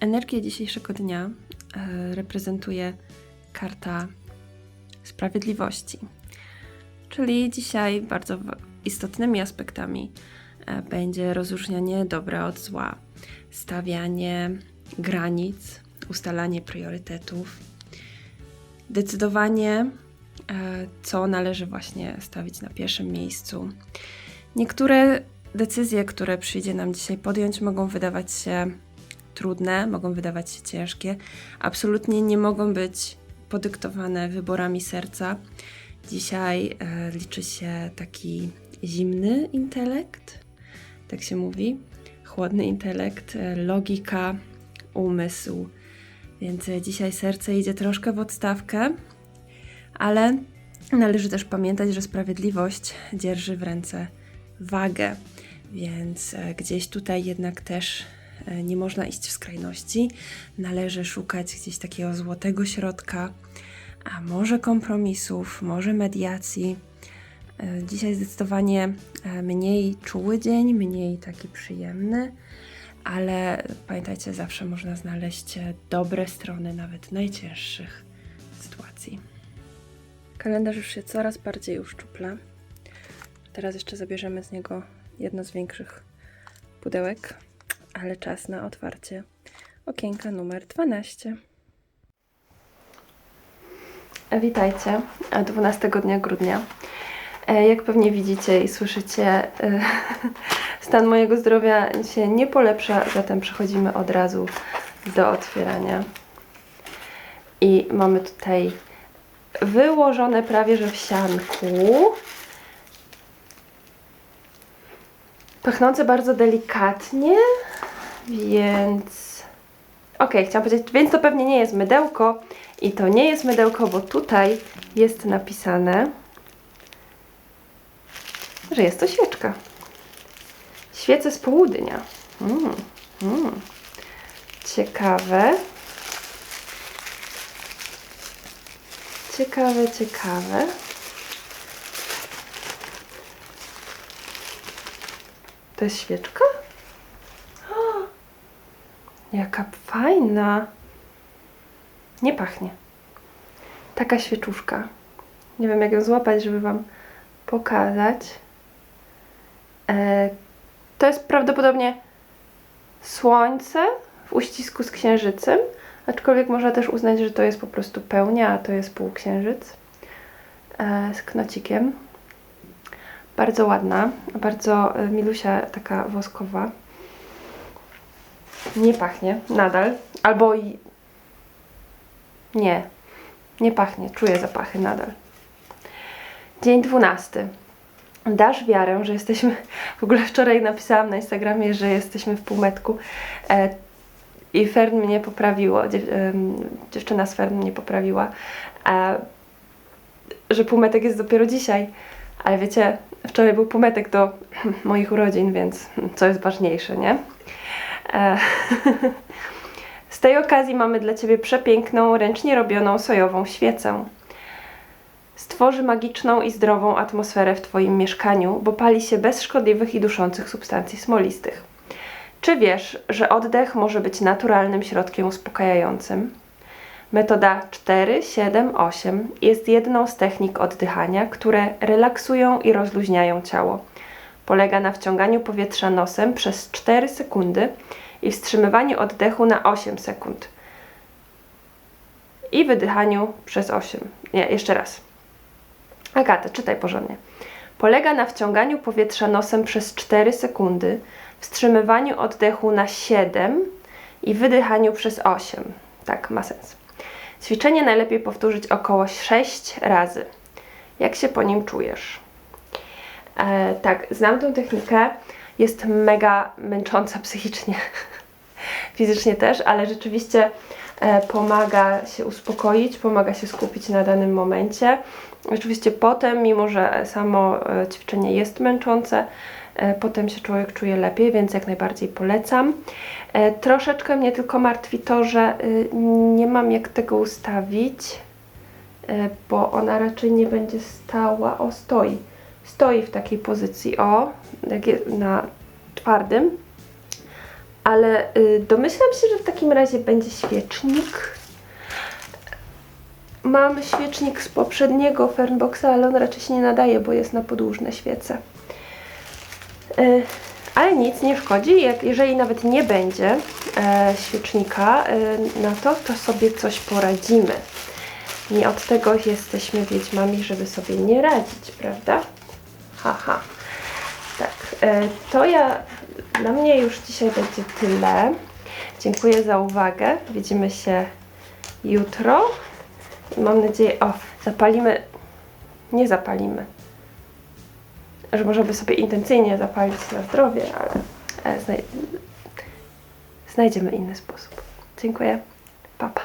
Energię dzisiejszego dnia e, reprezentuje karta sprawiedliwości. Czyli dzisiaj bardzo istotnymi aspektami e, będzie rozróżnianie dobra od zła, stawianie granic, ustalanie priorytetów, decydowanie, e, co należy właśnie stawić na pierwszym miejscu. Niektóre decyzje, które przyjdzie nam dzisiaj podjąć, mogą wydawać się trudne, mogą wydawać się ciężkie, absolutnie nie mogą być podyktowane wyborami serca. Dzisiaj e, liczy się taki zimny intelekt, tak się mówi, chłodny intelekt, e, logika, umysł. Więc e, dzisiaj serce idzie troszkę w odstawkę, ale należy też pamiętać, że sprawiedliwość dzierży w ręce wagę, więc e, gdzieś tutaj jednak też nie można iść w skrajności. Należy szukać gdzieś takiego złotego środka, a może kompromisów, może mediacji. E, Dzisiaj zdecydowanie e, mniej czuły dzień, mniej taki przyjemny, ale pamiętajcie, zawsze można znaleźć e, dobre strony nawet najcięższych sytuacji. Kalendarz już się coraz bardziej uszczupla. Teraz jeszcze zabierzemy z niego jedno z większych pudełek, ale czas na otwarcie okienka numer 12. E, Witajcie, e, 12 dnia grudnia. E, Jak pewnie widzicie i słyszycie, e, stan mojego zdrowia się nie polepsza, zatem przechodzimy od razu do otwierania. I mamy tutaj wyłożone prawie że w sianku. Pachnące bardzo delikatnie, więc. Okej, chciałam powiedzieć, więc to pewnie nie jest mydełko. I to nie jest mydełko, bo tutaj jest napisane, że jest to świeczka. Świece z południa. Mm, mm. Ciekawe. Ciekawe, ciekawe. To jest świeczka? Jaka fajna. Nie pachnie. Taka świeczuszka. Nie wiem, jak ją złapać, żeby Wam pokazać. E, to jest prawdopodobnie słońce w uścisku z księżycem, aczkolwiek można też uznać, że to jest po prostu pełnia, a to jest półksiężyc e, z knocikiem. Bardzo ładna, bardzo e, milusia, taka woskowa. Nie pachnie nadal, albo i... nie, nie pachnie, czuję zapachy nadal. Dzień 12. Dasz wiarę, że jesteśmy. W ogóle wczoraj napisałam na Instagramie, że jesteśmy w półmetku. E, I Fern mnie poprawiło, dziew, em, dziewczyna z Fern mnie poprawiła, e, że półmetek jest dopiero dzisiaj. Ale wiecie, wczoraj był półmetek do moich urodzin, więc co jest ważniejsze, nie? E, z tej okazji mamy dla Ciebie przepiękną, ręcznie robioną sojową świecę. Stworzy magiczną i zdrową atmosferę w Twoim mieszkaniu, bo pali się bez szkodliwych i duszących substancji smolistych. Czy wiesz, że oddech może być naturalnym środkiem uspokajającym? Metoda 4, 7, 8 jest jedną z technik oddychania, które relaksują i rozluźniają ciało. Polega na wciąganiu powietrza nosem przez 4 sekundy i wstrzymywaniu oddechu na 8 sekund. I wydychaniu przez 8. Nie, jeszcze raz. Agata, czytaj porządnie. Polega na wciąganiu powietrza nosem przez 4 sekundy, wstrzymywaniu oddechu na 7 i wydychaniu przez 8. Tak, ma sens. Ćwiczenie najlepiej powtórzyć około 6 razy. Jak się po nim czujesz? E, tak, znam tę technikę. Jest mega męcząca psychicznie, fizycznie też, ale rzeczywiście e, pomaga się uspokoić, pomaga się skupić na danym momencie. Oczywiście potem, mimo że samo e, ćwiczenie jest męczące, e, potem się człowiek czuje lepiej, więc jak najbardziej polecam. E, Troszeczkę mnie tylko martwi to, że y, nie mam jak tego ustawić, bo ona raczej nie będzie stała. O, stoi. Stoi w takiej pozycji, o, na twardym, ale y, domyślam się, że w takim razie będzie świecznik. Mam świecznik z poprzedniego Fernboxa, ale on raczej się nie nadaje, bo jest na podłużne świece. Y, ale nic, nie szkodzi. Jak, jeżeli nawet nie będzie e, świecznika y, na to, to sobie coś poradzimy. Nie od tego jesteśmy wiedźmami, żeby sobie nie radzić, prawda? Haha. Tak, e, to ja, dla mnie już dzisiaj będzie tyle. Dziękuję za uwagę. Widzimy się jutro. Mam nadzieję, o, zapalimy, nie zapalimy, że można by sobie intencyjnie zapalić na zdrowie, ale e, znaj- znajdziemy inny sposób. Dziękuję. Pa, pa.